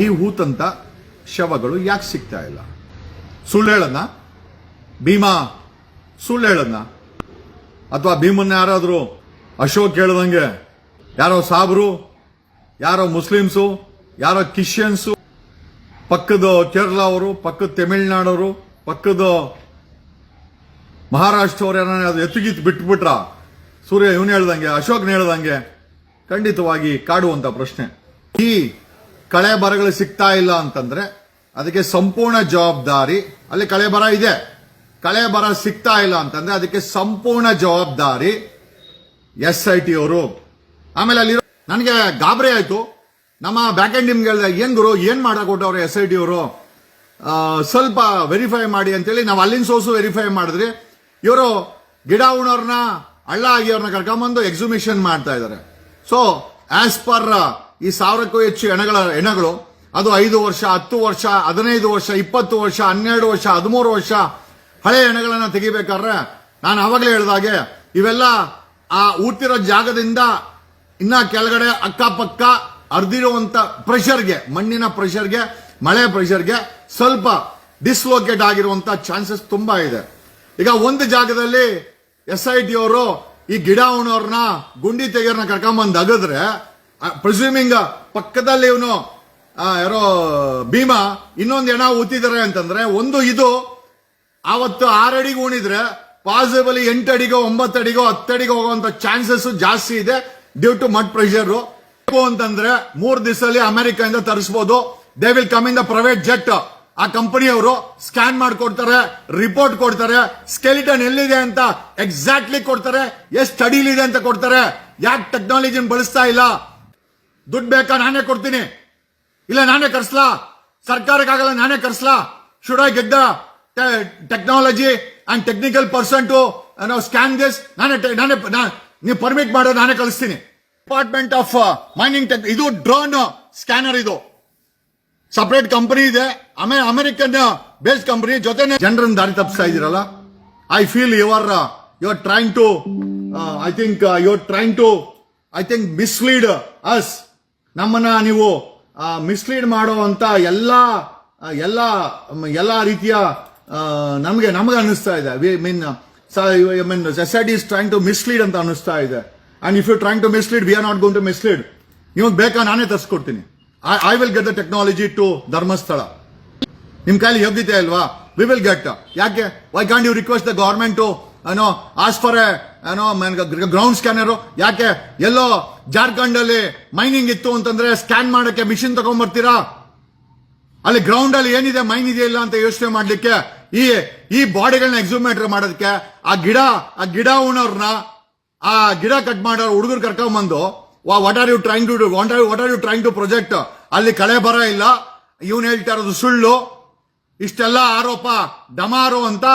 ಈ ಹೂತಂತ ಶವಗಳು ಯಾಕೆ ಸಿಗ್ತಾ ಇಲ್ಲ? ಸುಳ್ಳೇಳನ್ನ ಭೀಮಾ ಅಥವಾ ಭೀಮನ್ನ ಯಾರಾದರೂ? ಅಶೋಕ್ ಹೇಳ್ದಂಗೆ ಯಾರೋ ಸಾಬ್ರು? ಯಾರೋ ಮುಸ್ಲಿಮ್ಸು? ಯಾರೋ ಕ್ರಿಶ್ಚಿಯನ್ಸು ಪಕ್ಕದ ಕೇರಳ ಅವರು, ಪಕ್ಕದ ತಮಿಳ್ನಾಡವರು, ಪಕ್ಕದ ಮಹಾರಾಷ್ಟ್ರವ್ರು ಏನಾರ ಅದು ಎತ್ತಿಗಿತ್ ಬಿಟ್ಬಿಟ್ರ? ಸೂರ್ಯ ಇವನು ಹೇಳ್ದಂಗೆ, ಅಶೋಕ್ನ ಹೇಳ್ದಂಗೆ ಖಂಡಿತವಾಗಿ ಕಾಡುವಂಥ ಪ್ರಶ್ನೆ. ಈ ಕಳೆ ಬರಗಳು ಸಿಗ್ತಾ ಇಲ್ಲ ಅಂತಂದ್ರೆ ಅದಕ್ಕೆ ಸಂಪೂರ್ಣ ಜವಾಬ್ದಾರಿ ಅಲ್ಲಿ ಕಳೆ ಬರ ಇದೆ. ಕಳೆ ಬರ ಸಿಗ್ತಾ ಇಲ್ಲ ಅಂತಂದ್ರೆ ಅದಕ್ಕೆ ಸಂಪೂರ್ಣ ಜವಾಬ್ದಾರಿ ಎಸ್ ಐ ಟಿ ಅವರು. ಆಮೇಲೆ ಅಲ್ಲಿರೋ ನನಗೆ ಗಾಬರಿ ಆಯ್ತು. ನಮ್ಮ ಬ್ಯಾಕ್ ಎಂಡ್ ನಿಮ್ಗೆ ಹೇಳಿದೆ, ಏನ್ ಗುರು, ಏನ್ ಮಾಡಕೊಟ್ಟವ್ರು ಕೊಟ್ಟವ್ರೆ ಎಸ್ ಐ ಟಿ ಅವರು? ಸ್ವಲ್ಪ ವೆರಿಫೈ ಮಾಡಿ ಅಂತೇಳಿ ನಾವು ಅಲ್ಲಿನ ಸೋಸು ವೆರಿಫೈ ಮಾಡಿದ್ರಿ. ಇವರು ಗಿಡ ಉಣೋರ್ನ, ಹಳ್ಳ ಆಗಿಯವ್ರನ್ನ ಕರ್ಕೊಂಬಂದು ಎಕ್ಸಿಬಿಷನ್ ಮಾಡ್ತಾ ಇದ್ದಾರೆ ಸೊ ಆಸ್ ಪರ್ ಈ ಸಾವಿರಕ್ಕೂ ಹೆಚ್ಚು ಹೆಣಗಳ ಹೆಣಗಳು ಅದು ಐದು ವರ್ಷ, ಹತ್ತು ವರ್ಷ, ಹದಿನೈದು ವರ್ಷ, ಇಪ್ಪತ್ತು ವರ್ಷ, ಹನ್ನೆರಡು ವರ್ಷ, ಹದಿಮೂರು ವರ್ಷ ಹಳೆ ಎಣಗಳನ್ನು ತೆಗಿಬೇಕಾದ್ರೆ ನಾನು ಆವಾಗಲೇ ಹೇಳಿದಾಗೆ ಇವೆಲ್ಲ ಆ ಹುಟ್ಟಿರೋ ಜಾಗದಿಂದ ಇನ್ನ ಕೆಳಗಡೆ ಅಕ್ಕಪಕ್ಕ ಅರ್ದಿರುವಂತ ಪ್ರೆಷರ್ಗೆ, ಮಣ್ಣಿನ ಪ್ರೆಷರ್ಗೆ, ಮಳೆ ಪ್ರೆಷರ್ಗೆ ಸ್ವಲ್ಪ ಡಿಸ್ಲೋಕೇಟ್ ಆಗಿರುವಂತ ಚಾನ್ಸಸ್ ತುಂಬಾ ಇದೆ. ಈಗ ಒಂದು ಜಾಗದಲ್ಲಿ ಎಸ್ ಐ ಟಿ ಅವರು ಈ ಗಿಡ ಉಣೋರ್ನ ಗುಂಡಿ ತೆಗಿಯೋರ್ನ ಕರ್ಕೊಂಬಂದು ಅಗದ್ರೆ ಪ್ರಿಸ್ಯೂಮಿಂಗ್ ಪಕ್ಕದಲ್ಲಿ ಇವನು ಯಾರೋ ಭೀಮಾ, ಇನ್ನೊಂದು ಹೆಣ ಊತಿದ್ದಾರೆ ಅಂತಂದ್ರೆ ಒಂದು ಇದು ಆವತ್ತು ಆರು ಅಡಿಗೆ ಉಣಿದ್ರೆ ಪಾಸಿಬಲ್ ಎಂಟು ಅಡಿಗೋ, ಒಂಬತ್ತು ಅಡಿಗೋ, ಹತ್ತು ಅಡಿಗೋ ಹೋಗುವಂತ ಚಾನ್ಸಸ್ ಜಾಸ್ತಿ ಇದೆ ಡ್ಯೂ ಟು ಮಡ್ ಪ್ರೆಷರ್ ಅಂತಂದ್ರೆ ಮೂರ್ ದಿವಸದಲ್ಲಿ ಅಮೆರಿಕದಿಂದ ತರಿಸಬಹುದು they will come in the private jet ಆ ಕಂಪನಿಯವರು ಸ್ಕ್ಯಾನ್ ಮಾಡಿಕೊಡ್ತಾರೆ ರಿಪೋರ್ಟ್ ಕೊಡ್ತಾರೆ ಸ್ಕೆಲಿಟನ್ ಎಲ್ಲಿದೆ ಅಂತ ಎಕ್ಸಾಕ್ಟ್ಲಿ ಕೊಡ್ತಾರೆ, ಎಷ್ಟು ಅಡಿಲಿದೆ ಅಂತ ಕೊಡ್ತಾರೆ. ಯಾಕೆ ಟೆಕ್ನಾಲಜಿನ ಬಳಸ್ತಾ ಇಲ್ಲ? ದುಡ್ಡು ಬೇಕಾ ನಾನೇ ಕೊಡ್ತೀನಿ. ಇಲ್ಲ ನಾನೇ ಕರ್ಸ್ಲಾ? ಸರ್ಕಾರಕ್ಕಾಗಲ್ಲ ನಾನೇ ಕರ್ಸ್ಲಾ? Should I get the technology and technical person to scan this ನಾನೇ ನಾನೇ ನೀವು ಪರ್ಮಿಟ್ ಮಾಡೋ ನಾನೇ ಕಳಿಸ್ತೀನಿ. ಡಿಪಾರ್ಟ್ಮೆಂಟ್ ಆಫ್ ಮೈನಿಂಗ್ ಟೆಕ್ ಇದು ಡ್ರೋನ್ ಸ್ಕ್ಯಾನರ್ ಇದು. ಸಪರೇಟ್ ಕಂಪನಿ ಇದೆ. ಆಮೇಲೆ ಅಮೆರಿಕನ್ ಬೇಸ್ ಕಂಪನಿ ಜೊತೆ ಜನರನ್ನು ದಾರಿ ತಪ್ಪಿಸ್ತಾ ಇದ್ದೀರಲ್ಲ? I feel you are you are trying to I think you are trying to I think mislead us ನಮ್ಮನ್ನ ನೀವು ಮಿಸ್ಲೀಡ್ ಮಾಡೋ ಮಾಡುವಂತ ಎಲ್ಲ ಎಲ್ಲ ಎಲ್ಲ ರೀತಿಯ ನಮಗೆ ನಮಗೆ ಅನ್ನಿಸ್ತಾ ಇದೆ. We mean mean society is trying to mislead ಅಂತ ಅನ್ನಿಸ್ತಾ ಇದೆ. And if you trying to mislead we are not going to mislead ನಿಮಗೆ ಬೇಕಾ ನಾನೇ ತರಿಸ್ಕೊಡ್ತೀನಿ. I will get the technology to Dharmasthala. ನಿಮ್ಮ ಕೈಲಿ ಯೋಗ್ಯತೆ ಅಲ್ವಾ? ವಿ ವಿಲ್ ಗೆಟ್ ಯಾಕೆ? Why can't you request the government ಏನೋ ಆಸ್ ಫಾರ್ ಏನೋ ಗ್ರೌಂಡ್ ಸ್ಕ್ಯಾನರ್ ಯಾಕೆ? ಎಲ್ಲೋ ಜಾರ್ಖಂಡ್ ಅಲ್ಲಿ ಮೈನಿಂಗ್ ಇತ್ತು ಅಂತಂದ್ರೆ ಸ್ಕ್ಯಾನ್ ಮಾಡಕ್ಕೆ ಮಿಷಿನ್ ತಗೊಂಡ್ಬರ್ತೀರಾ ಅಲ್ಲಿ ಗ್ರೌಂಡ್ ಅಲ್ಲಿ ಏನಿದೆ, ಮೈನ್ ಇದೆಯಾ ಇಲ್ಲ ಅಂತ ಯೋಚನೆ ಮಾಡ್ಲಿಕ್ಕೆ ಈ ಈ ಬಾಡಿಗಳನ್ನ ಎಕ್ಸಿಮೇಟರ್ ಮಾಡೋದಕ್ಕೆ ಆ ಗಿಡ ಆ ಗಿಡ ಉಣೋರ್ನ ಆ ಗಿಡ ಕಟ್ ಮಾಡೋ ಹುಡುಗರು ಕರ್ಕೊಂಬಂದು what are you trying to what are what are you trying to project ಅಲ್ಲಿ ಕಳೆ ಬರ ಇಲ್ಲ, ಇವನು ಹೇಳ್ತಾ ಇರೋದು ಸುಳ್ಳು, ಇಷ್ಟೆಲ್ಲ ಆರೋಪ ಡಮಾರು ಅಂತ,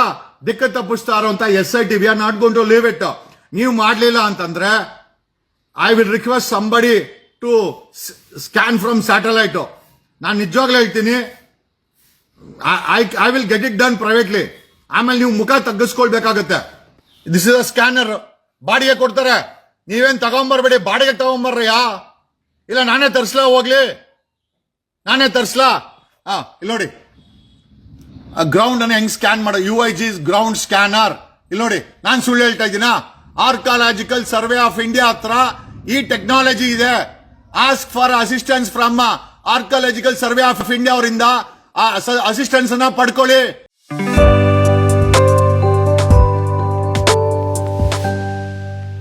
ದಿಕ್ಕ ತಪ್ಪಿಸ್ತಾರೋ ಅಂತ S I T we are not going to leave it ನೀವು ಮಾಡ್ಲಿಲ್ಲ ಅಂತಂದ್ರೆ I will request somebody to scan from satellite ನಾನು ನಿಜವಾಗ್ಲೂ ಹೇಳ್ತೀನಿ I I will get it done privately ಆಮೇಲೆ ನೀವು ಮುಖ ತಗ್ಗಿಸ್ಕೊಳ್ಬೇಕಾಗತ್ತೆ. ದಿಸ್ ಇಸ್ ಅ ಸ್ಕ್ಯಾನರ್ ಬಾಡಿಗೆ ಕೊಡ್ತಾರೆ. ನೀವೇನು ತಗೊಂಬರ್ಬೇಡಿ, ಬಾಡಿಗೆ ತಗೊಂಬರ್ರಯ್ಯ ಇಲ್ಲ, ನಾನೇ ತರಿಸ್ಲಾ ಹೋಗ್ಲಿ? ನಾನೇ ತರಿಸ್ಲಾ? ಹಾ ಇಲ್ಲಿ ನೋಡಿ. ಗ್ರೌಂಡ್ ಅನ್ನ ಹೆಂಗ್ ಸ್ಕ್ಯಾನ್ ಮಾಡೋ? U I G ground scanner ಇಲ್ಲಿ ನೋಡಿ, ನಾನು ಸುಳ್ಳು ಹೇಳ್ತಾ ಇದ್ದೀನಾ? ಆರ್ಕಾಲಜಿಕಲ್ ಸರ್ವೆ ಆಫ್ ಇಂಡಿಯಾ ಹತ್ರ ಈ ಟೆಕ್ನಾಲಜಿ ಇದೆ. Ask for assistance from archaeological survey of India ಅವರಿಂದ ಅಸಿಸ್ಟೆನ್ಸ್ ಅನ್ನ ಪಡ್ಕೊಳ್ಳಿ.